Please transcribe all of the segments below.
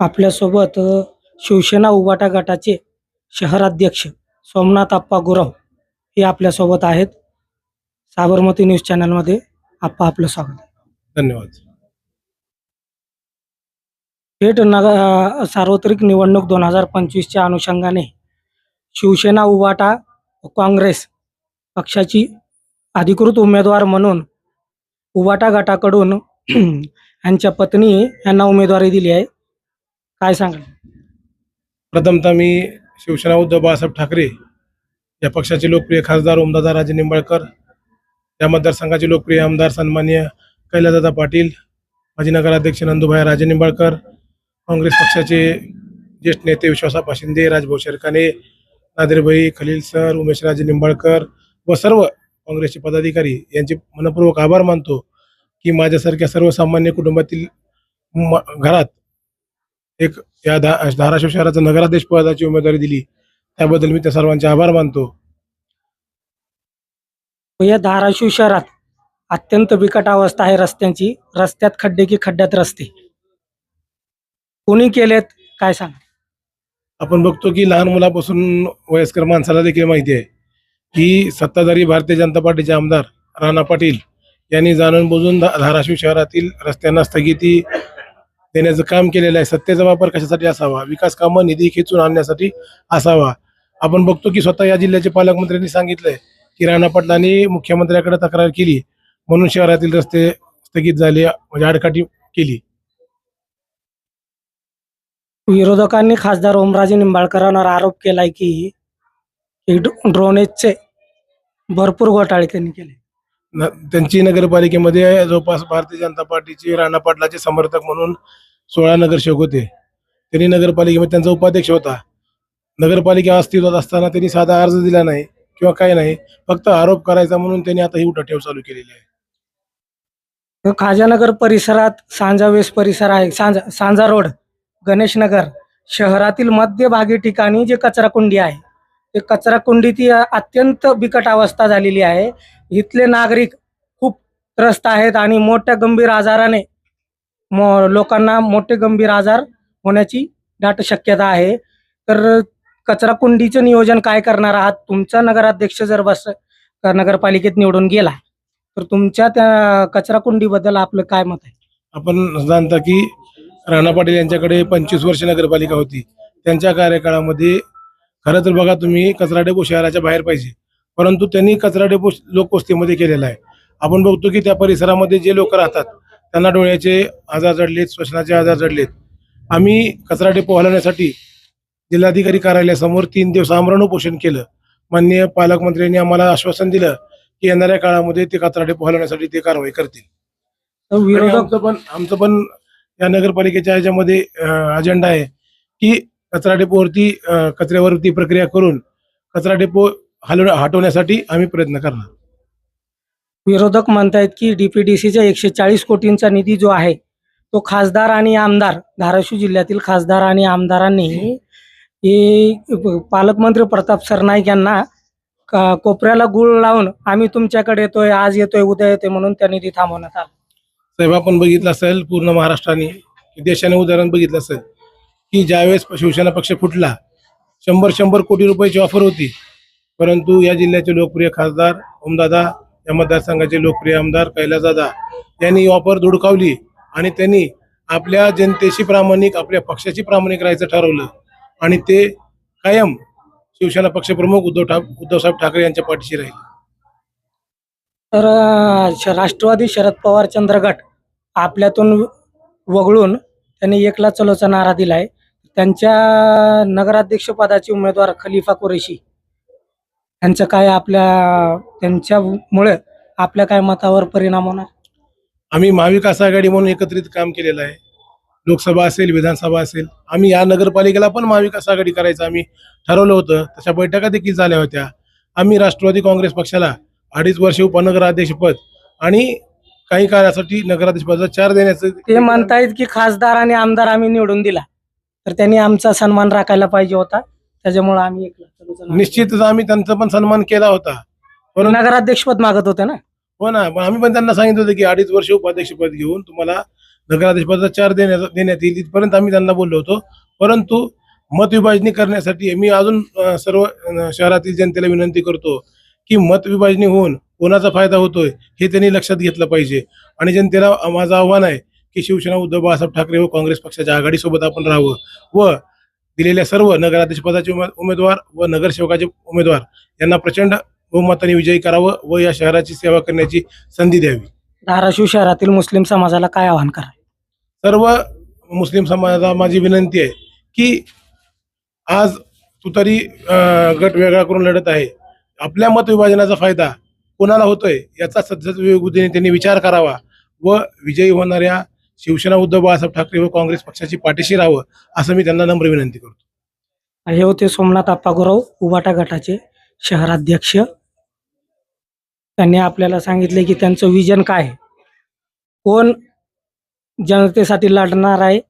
आपल्यासोबत शिवसेना उबाटा गटाचे शहराध्यक्ष सोमनाथ आप्पा गुरव हे आपल्यासोबत आहेत. साबरमती न्यूज चॅनलमध्ये आप्पा आपलं स्वागत आहे. धन्यवाद. थेट नग अ, सार्वत्रिक निवडणूक दोन हजार पंचवीसच्या अनुषंगाने शिवसेना उबाटा काँग्रेस पक्षाची अधिकृत उमेदवार म्हणून उबाटा गटाकडून यांच्या पत्नी यांना उमेदवारी दिली आहे. काय सांगाल? प्रथमतः मी शिवसेना उद्धव बाळासाहेब ठाकरे या पक्षाचे लोकप्रिय खासदार ओमदादा राजे निंबाळकर या मतदारसंघाचे लोकप्रिय आमदार सन्मान्य कैलासदादा पाटील माजी नगराध्यक्ष नंदुभाई राजे निंबाळकर काँग्रेस पक्षाचे ज्येष्ठ नेते विश्वासा शिंदे राजभाऊ शेरकाने नादिरभाई खलील सर उमेशराजे निंबाळकर व सर्व काँग्रेसचे पदाधिकारी यांचे मनपूर्वक आभार मानतो की माझ्यासारख्या सर्वसामान्य कुटुंबातील घरात एक या धा धाराशिव शहराचं नगराध्यक्ष पदाची उमेदवारी दिली. त्याबद्दल मी त्या सर्वांचे आभार मानतो. या धाराशिव शहरात अत्यंत बिकट अवस्था आहे रस्त्यांची. रस्त्यात खड्डे की खड्ड्यात रस्ते. कोणी केलेत? काय सांग? आपण बघतो की लहान मुलापासून वयस्कर माणसाला देखील माहिती आहे की सत्ताधारी भारतीय जनता पार्टीचे आमदार राणा पाटील यांनी जाणून बुजून धाराशिव शहरातील रस्त्यांना स्थगिती देण्याचं काम केलेलं आहे सत्तेचा वापर कशासाठी असावा? विकास कामं निधी खेचून आणण्यासाठी असावा. आपण बघतो की स्वतः या जिल्ह्याचे पालकमंत्र्यांनी सांगितलंय की राणा पाटलांनी मुख्यमंत्र्याकडे तक्रार केली म्हणून शहरातील रस्ते स्थगित झाले म्हणजे आडकाठी केली. विरोधकांनी खासदार ओमराजे निंबाळकरांवर आरोप केलाय की ड्रोनेजचे भरपूर घोटाळे त्यांनी केले. न- त्यांची नगरपालिकेमध्ये जवळपास भारतीय जनता पार्टीचे राणा पाटलाचे समर्थक म्हणून सोळा नगरसेवक होते. त्यांनी नगरपालिकेमध्ये त्यांचा उपाध्यक्ष होता. नगरपालिका अस्तित्वात असताना त्यांनी साधा अर्ज दिला नाही किंवा काय नाही फक्त आरोप करायचा म्हणून त्यांनी आता ही उठाठेव चालू केलेली आहे. खाजानगर परिसरात सांजा वेस परिसर आहे. सांजा सांजा रोड गणेशनगर शहरातील मध्यभागी ठिकाणी जे कचरा कुंडी आहे ते कचरा कुंडी ती अत्यंत बिकट अवस्था झालेली आहे. इथले नागरिक खूप त्रस्त आहेत आणि मोठ्या गंभीर आजाराने मो लोकांना मोठे गंभीर आजार होण्याची दाट शक्यता आहे. तर कचरा कुंडीचं नियोजन काय करणार आहात? तुमचा नगराध्यक्ष जर बस नगरपालिकेत निवडून गेला तर तुमच्या त्या कचरा कुंडीबद्दल आपलं काय मत आहे? आपण जाणता की राणा पाटील यांच्याकडे पंचवीस वर्ष नगरपालिका होती. त्यांच्या कार्यकाळामध्ये खरं तर बघा तुम्ही कचरा डेपो शहराच्या बाहेर पाहिजे. परंतु त्यांनी कचरा डेपो लोकवस्तीमध्ये केलेला आहे. आपण बघतो की त्या परिसरामध्ये जे लोक राहतात त्यांना डोळ्याचे आजार जडलेत श्वसनाचे आजार जडलेत. आम्ही कचरा डेपो हलवण्यासाठी जिल्हाधिकारी कार्यालयासमोर तीन दिवस आमरण उपोषण केलं. माननीय पालकमंत्र्यांनी आम्हाला आश्वासन दिलं की येणाऱ्या काळामध्ये ते कचरा डेपो हलवण्यासाठी ते कारवाई करतील. आमचं पण आमचं पण या नगरपालिकेच्या ह्याच्यामध्ये अजेंडा आहे की कचरा डेपोवरती कचऱ्यावरती प्रक्रिया करून कचरा डेपो हलव हटवण्यासाठी आम्ही प्रयत्न करणार. विरोधक म्हणतायत की डीपीडीसीचा एकशे चाळीस कोटींचा निधी जो आहे तो खासदार आणि आमदार धाराशिव जिल्ह्यातील खासदार आणि आमदारांनी हे पालकमंत्री प्रताप सरनाईक यांना कोपऱ्याला गुळ लावून आम्ही तुमच्याकडे येतोय आज येतोय उद्या येतोय म्हणून त्या निधी थांबवण्यात आला. साहेब आपण बघितलं असेल पूर्ण महाराष्ट्राने देशाने उदाहरण बघितलं असेल की ज्यावेळेस शिवसेना पक्ष फुटला शंभर शंभर कोटी रुपयाची ऑफर होती परंतु या जिल्ह्याचे लोकप्रिय खासदार ओमदादा या मतदारसंघाचे लोकप्रिय आमदार कैलासदादा यांनी ऑफर धुडकावली आणि त्यांनी आपल्या जनतेशी प्रामाणिक आपल्या पक्षाशी प्रामाणिक राहायचं ठरवलं. आणि ते कायम शिवसेना पक्षप्रमुख उद्धव ठाक उद्धवसाहेब ठाकरे यांच्या पाठीशी राहील. तर श- राष्ट्रवादी शरद पवार चंद्रगट आपल्यातून वगळून त्यांनी एकला चलोचा नारा दिलाय. त्यांच्या नगराध्यक्षपदाचे उमेदवार खलिफा कुरेशी. यांचं काय आपल्या त्यांच्यामुळे आपल्या काय मतावर परिणाम होणार? आम्ही महाविकास आघाडी म्हणून एकत्रित काम केलेलं आहे. लोकसभा असेल विधानसभा असेल आम्ही या नगरपालिकेला पण महाविकास आघाडी करायचं आम्ही ठरवलं होतं. तशा बैठका देखील झाल्या होत्या. आम्ही राष्ट्रवादी काँग्रेस पक्षाला अडीच वर्ष उपनगराध्यक्षपद आणि काही काळासाठी नगराध्यक्षपदाचा चार देण्याचं ते म्हणतायत की खासदार आणि आमदार आम्ही निवडून दिला. तर त्यांनी आमचा सन्मान राखायला पाहिजे होता. त्याच्यामुळे आम्ही निश्चितच आम्ही त्यांचा पण सन्मान केला होता. दिला. परंतु नगराध्यक्षपद मागत होते ना? हो ना पण आम्ही पण त्यांना सांगितलं होतं की अडीच वर्ष उपाध्यक्षपद घेऊन तुम्हाला नगराध्यक्षपदाचा चार देण्यात देण्यात येईल. इथपर्यंत आम्ही त्यांना बोललो होतो. परंतु मत विभाजनी करण्यासाठी मी अजून अ, सर्व अ, शहरातील जनतेला विनंती करतो की मत विभाजनी होऊन कोणाचा फायदा होतोय हे त्यांनी लक्षात घेतलं पाहिजे. आणि जनतेला माझं आव्हान आहे की शिवसेना उद्धव बाळासाहेब ठाकरे व काँग्रेस पक्षाच्या आघाडीसोबत आपण राहावं व दिलेल्या सर्व नगराध्यक्षपदाचे उमे- उमेदवार व नगरसेवकाचे उमेदवार यांना प्रचंड बहुमताने विजयी करावं व या शहराची सेवा करण्याची संधी द्यावी. धाराशिव शहरातील मुस्लिम समाजाला काय आवाहन करा? सर्व मुस्लिम समाजाला माझी विनंती आहे की आज तुतारी गट वेगळा करून लढत आहे. आपल्या मत विभाजनाचा फायदा कोणाला होतोय याचा सद्सद्विवेकबुद्धीने त्यांनी विचार करावा व विजयी होणाऱ्या शिवसेना उद्धव बाळासाहेब ठाकरे व काँग्रेस पक्षाची पाठीशी राहावं असं मी त्यांना नम्र विनंती करतो. हे होते सोमनाथ अप्पागुराव उबाटा गटाचे शहराध्यक्ष. त्यांनी आपल्याला सांगितले की त्यांचं विजन काय आहे? कोण जनतेसाठी लढणार आहे?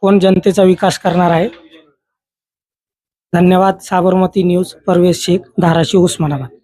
कोण जनतेचा विकास करणार आहे? धन्यवाद साबरमती न्यूज परवेश शेख धाराशिव उस्मानाबाद.